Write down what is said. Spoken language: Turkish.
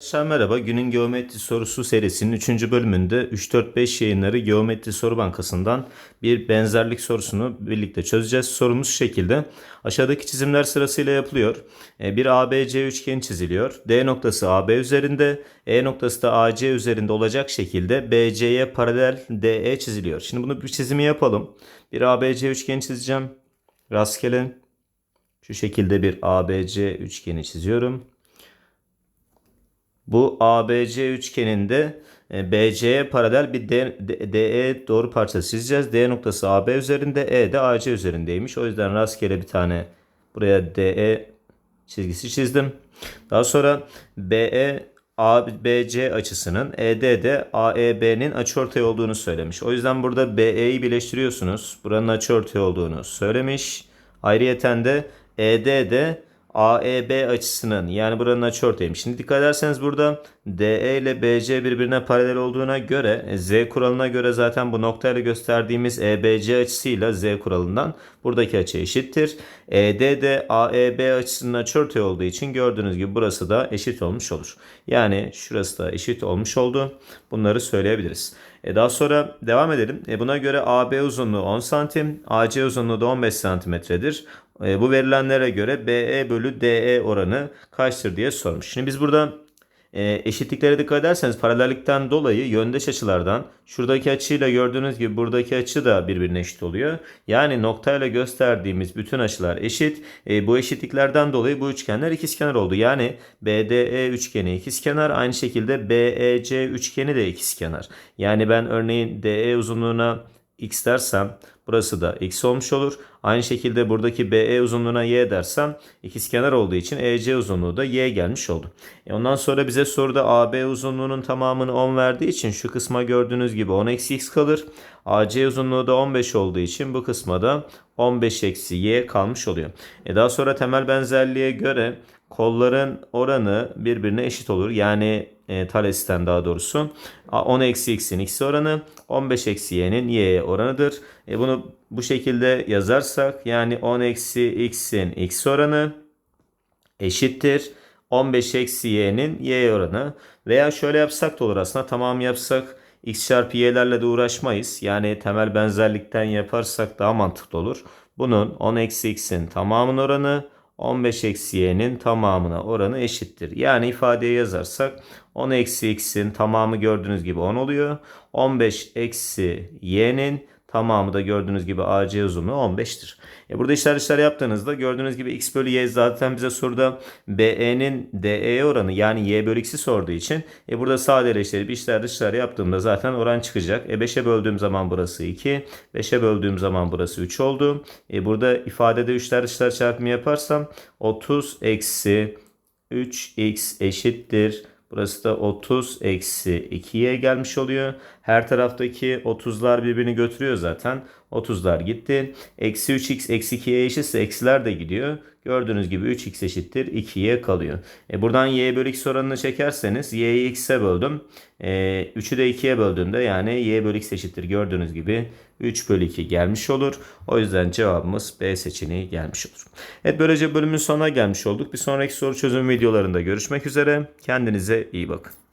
Arkadaşlar merhaba. Günün geometri sorusu serisinin 3. bölümünde 3-4-5 yayınları Geometri Soru Bankası'ndan bir benzerlik sorusunu birlikte çözeceğiz. Sorumuz şu şekilde. Aşağıdaki çizimler sırasıyla yapılıyor. E, Bir ABC üçgeni çiziliyor. D noktası AB üzerinde, E noktası da AC üzerinde olacak şekilde BC'ye paralel DE çiziliyor. Şimdi bunu bir çizimi yapalım. Bir ABC üçgeni çizeceğim. Rastgele şu şekilde bir ABC üçgeni çiziyorum. Bu ABC üçgeninde e, BC'ye paralel bir DE doğru parçası çizeceğiz. D noktası AB üzerinde, E de AC üzerindeymiş. O yüzden rastgele bir tane buraya DE çizgisi çizdim. Daha sonra BE ABC açısının ED de AEB'nin açıortay olduğunu söylemiş. O yüzden burada BE'yi birleştiriyorsunuz. Buranın açıortay olduğunu söylemiş. Ayrıyeten de ED de AEB açısının yani buranın açıortayıymış. Şimdi dikkat ederseniz burada DE ile BC birbirine paralel olduğuna göre e, Z kuralına göre zaten bu noktayla gösterdiğimiz EBC açısıyla Z kuralından buradaki açı eşittir. ED de AEB açısının açıortay olduğu için gördüğünüz gibi burası da eşit olmuş olur. Yani şurası da eşit olmuş oldu. Bunları söyleyebiliriz. E daha sonra devam edelim. E buna göre AB uzunluğu 10 santim, AC uzunluğu da 15 santimetredir. E, bu verilenlere göre BE bölü DE oranı kaçtır diye sormuş. Şimdi biz burada e, eşitliklere dikkat ederseniz paralellikten dolayı yöndeş açılardan şuradaki açıyla gördüğünüz gibi buradaki açı da birbirine eşit oluyor. Yani noktayla gösterdiğimiz bütün açılar eşit. E, bu eşitliklerden dolayı bu üçgenler ikizkenar oldu. Yani BDE üçgeni ikizkenar aynı şekilde BEC üçgeni de ikizkenar. Yani ben örneğin DE uzunluğuna x dersem burası da x olmuş olur. Aynı şekilde buradaki BE uzunluğuna y dersem ikizkenar olduğu için EC uzunluğu da y gelmiş oldu. E ondan sonra bize soruda AB uzunluğunun tamamını 10 verdiği için şu kısma gördüğünüz gibi 10 eksi x kalır. AC uzunluğu da 15 olduğu için bu kısma da 15 eksi y kalmış oluyor. E daha sonra temel benzerliğe göre kolların oranı birbirine eşit olur. Yani e, Thales'ten daha doğrusu 10 eksi x'in x oranı 15 eksi y'nin y'ye oranıdır. E, bunu bu şekilde yazarsak yani 10 eksi x'in x oranı eşittir. 15 eksi y'nin y oranı veya şöyle yapsak da olur aslında tamam yapsak x çarpı y'lerle de uğraşmayız. Yani temel benzerlikten yaparsak daha mantıklı olur. Bunun 10 eksi x'in tamamının oranı 15 eksi y'nin tamamına oranı eşittir. Yani ifadeye yazarsak 10 eksi x'in tamamı gördüğünüz gibi 10 oluyor. 15 eksi y'nin tamamı da gördüğünüz gibi AC uzunluğu 15'tir. E burada işler işler yaptığınızda gördüğünüz gibi x bölü y zaten bize soruda BE'nin DE'ye oranı yani y bölü x'i sorduğu için e burada sadeleştirip işler dışlar yaptığımda zaten oran çıkacak. E 5'e böldüğüm zaman burası 2. 5'e böldüğüm zaman burası 3 oldu. E burada ifadede üçler dışlar çarpımı yaparsam 30 eksi 3x eşittir. Burası da 30 eksi 2'ye gelmiş oluyor. Her taraftaki 30'lar birbirini götürüyor zaten. 30'lar gitti. Eksi 3x eksi 2'ye eşitse eksiler de gidiyor. Gördüğünüz gibi 3x eşittir 2y kalıyor. E buradan y bölü x oranını çekerseniz y'yi x'e böldüm. E, 3'ü de 2'ye böldüğümde yani y bölü x eşittir gördüğünüz gibi 3 bölü 2 gelmiş olur. O yüzden cevabımız B seçeneği gelmiş olur. Evet böylece bölümün sonuna gelmiş olduk. Bir sonraki soru çözüm videolarında görüşmek üzere. Kendinize iyi bakın.